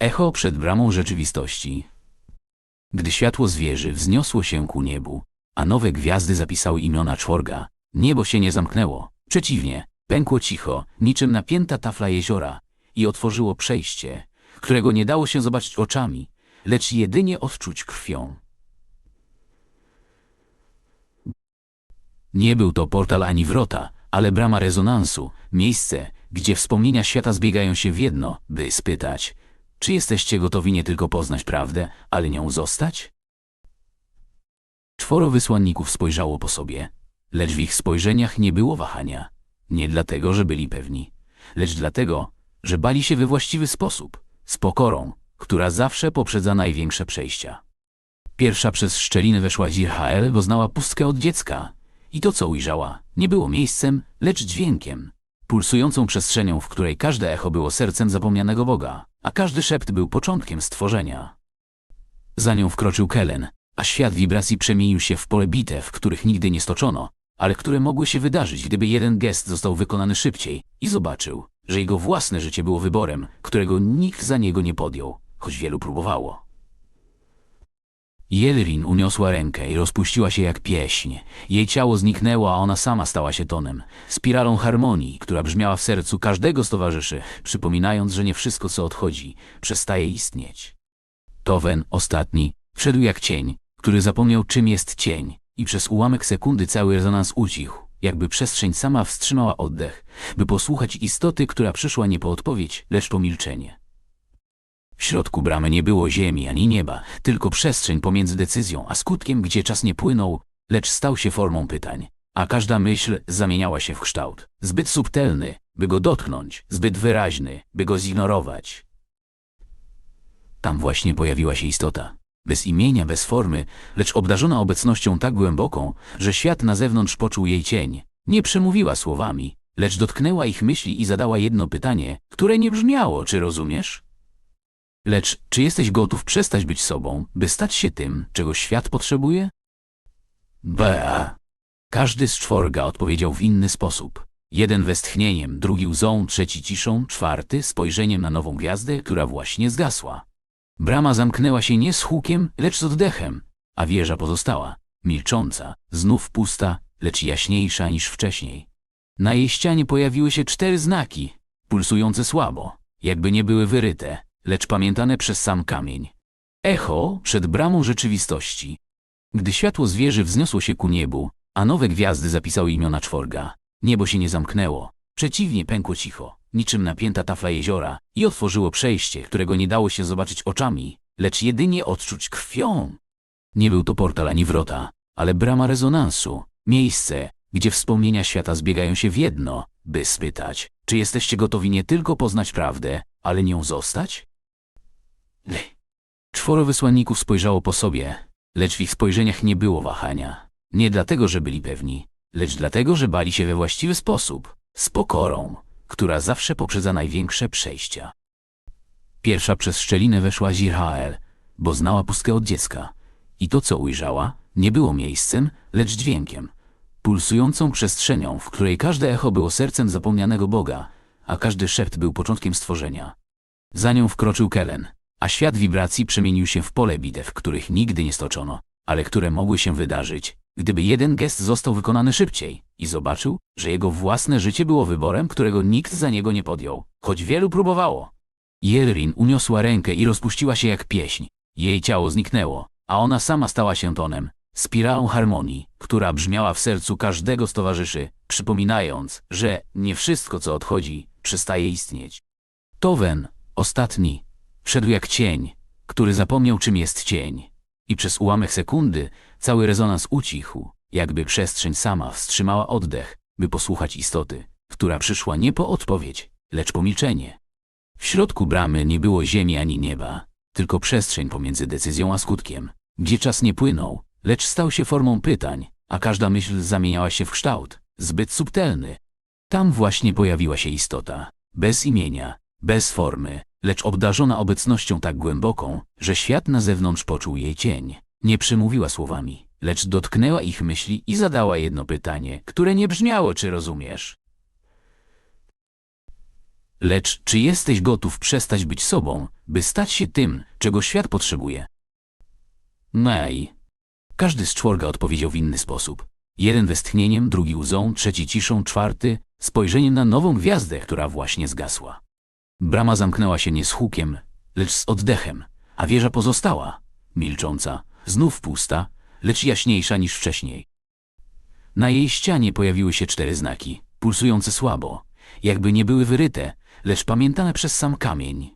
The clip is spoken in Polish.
Echo przed bramą rzeczywistości. Gdy światło zwierzy wzniosło się ku niebu, a nowe gwiazdy zapisały imiona czworga, niebo się nie zamknęło. Przeciwnie, pękło cicho, niczym napięta tafla jeziora i otworzyło przejście, którego nie dało się zobaczyć oczami, lecz jedynie odczuć krwią. Nie był to portal ani wrota, ale brama rezonansu, miejsce, gdzie wspomnienia świata zbiegają się w jedno, by spytać, czy jesteście gotowi nie tylko poznać prawdę, ale nią zostać? Czworo wysłanników spojrzało po sobie, lecz w ich spojrzeniach nie było wahania. Nie dlatego, że byli pewni, lecz dlatego, że bali się we właściwy sposób, z pokorą, która zawsze poprzedza największe przejścia. Pierwsza przez szczelinę weszła Zirhael, bo znała pustkę od dziecka. I to, co ujrzała, nie było miejscem, lecz dźwiękiem. Pulsującą przestrzenią, w której każde echo było sercem zapomnianego Boga, a każdy szept był początkiem stworzenia. Za nią wkroczył Kellen, a świat wibracji przemienił się w pole bitew, których nigdy nie stoczono, ale które mogły się wydarzyć, gdyby jeden gest został wykonany szybciej i zobaczył, że jego własne życie było wyborem, którego nikt za niego nie podjął, choć wielu próbowało. Jelrin uniosła rękę i rozpuściła się jak pieśń. Jej ciało zniknęło, a ona sama stała się tonem, spiralą harmonii, która brzmiała w sercu każdego z towarzyszy, przypominając, że nie wszystko, co odchodzi, przestaje istnieć. Towen, ostatni, wszedł jak cień, który zapomniał, czym jest cień i przez ułamek sekundy cały rezonans ucichł, jakby przestrzeń sama wstrzymała oddech, by posłuchać istoty, która przyszła nie po odpowiedź, lecz po milczenie. W środku bramy nie było ziemi ani nieba, tylko przestrzeń pomiędzy decyzją a skutkiem, gdzie czas nie płynął, lecz stał się formą pytań, a każda myśl zamieniała się w kształt. Zbyt subtelny, by go dotknąć, zbyt wyraźny, by go zignorować. Tam właśnie pojawiła się istota. Bez imienia, bez formy, lecz obdarzona obecnością tak głęboką, że świat na zewnątrz poczuł jej cień. Nie przemówiła słowami, lecz dotknęła ich myśli i zadała jedno pytanie, które nie brzmiało, czy rozumiesz? Lecz czy jesteś gotów przestać być sobą, by stać się tym, czego świat potrzebuje? Bea. Każdy z czworga odpowiedział w inny sposób. Jeden westchnieniem, drugi łzą, trzeci ciszą, czwarty spojrzeniem na nową gwiazdę, która właśnie zgasła. Brama zamknęła się nie z hukiem, lecz z oddechem, a wieża pozostała, milcząca, znów pusta, lecz jaśniejsza niż wcześniej. Na jej ścianie pojawiły się cztery znaki, pulsujące słabo, jakby nie były wyryte, lecz pamiętane przez sam kamień. Echo przed bramą rzeczywistości. Gdy światło zwierzy wzniosło się ku niebu, a nowe gwiazdy zapisały imiona czworga, niebo się nie zamknęło, przeciwnie pękło cicho, niczym napięta tafla jeziora i otworzyło przejście, którego nie dało się zobaczyć oczami, lecz jedynie odczuć krwią. Nie był to portal ani wrota, ale brama rezonansu, miejsce, gdzie wspomnienia świata zbiegają się w jedno, by spytać, czy jesteście gotowi nie tylko poznać prawdę, ale nią zostać? Czworo wysłanników spojrzało po sobie, lecz w ich spojrzeniach nie było wahania. Nie dlatego, że byli pewni, lecz dlatego, że bali się we właściwy sposób, z pokorą, która zawsze poprzedza największe przejścia. Pierwsza przez szczelinę weszła Zirhael, bo znała pustkę od dziecka. I to, co ujrzała, nie było miejscem, lecz dźwiękiem, pulsującą przestrzenią, w której każde echo było sercem zapomnianego Boga, a każdy szept był początkiem stworzenia. Za nią wkroczył Kellen, a świat wibracji przemienił się w pole bitew, których nigdy nie stoczono, ale które mogły się wydarzyć, gdyby jeden gest został wykonany szybciej i zobaczył, że jego własne życie było wyborem, którego nikt za niego nie podjął, choć wielu próbowało. Jelrin uniosła rękę i rozpuściła się jak pieśń. Jej ciało zniknęło, a ona sama stała się tonem, spiralą harmonii, która brzmiała w sercu każdego z towarzyszy, przypominając, że nie wszystko, co odchodzi, przestaje istnieć. Towen, ostatni, wszedł jak cień, który zapomniał, czym jest cień. I przez ułamek sekundy cały rezonans ucichł, jakby przestrzeń sama wstrzymała oddech, by posłuchać istoty, która przyszła nie po odpowiedź, lecz po milczenie. W środku bramy nie było ziemi ani nieba, tylko przestrzeń pomiędzy decyzją a skutkiem, gdzie czas nie płynął, lecz stał się formą pytań, a każda myśl zamieniała się w kształt, zbyt subtelny. Tam właśnie pojawiła się istota, bez imienia, bez formy, lecz obdarzona obecnością tak głęboką, że świat na zewnątrz poczuł jej cień. Nie przemówiła słowami, lecz dotknęła ich myśli i zadała jedno pytanie, które nie brzmiało, czy rozumiesz. Lecz czy jesteś gotów przestać być sobą, by stać się tym, czego świat potrzebuje? Nej. Każdy z czworga odpowiedział w inny sposób. Jeden westchnieniem, drugi łzą, trzeci ciszą, czwarty spojrzeniem na nową gwiazdę, która właśnie zgasła. Brama zamknęła się nie z hukiem, lecz z oddechem, a wieża pozostała, milcząca, znów pusta, lecz jaśniejsza niż wcześniej. Na jej ścianie pojawiły się cztery znaki, pulsujące słabo, jakby nie były wyryte, lecz pamiętane przez sam kamień.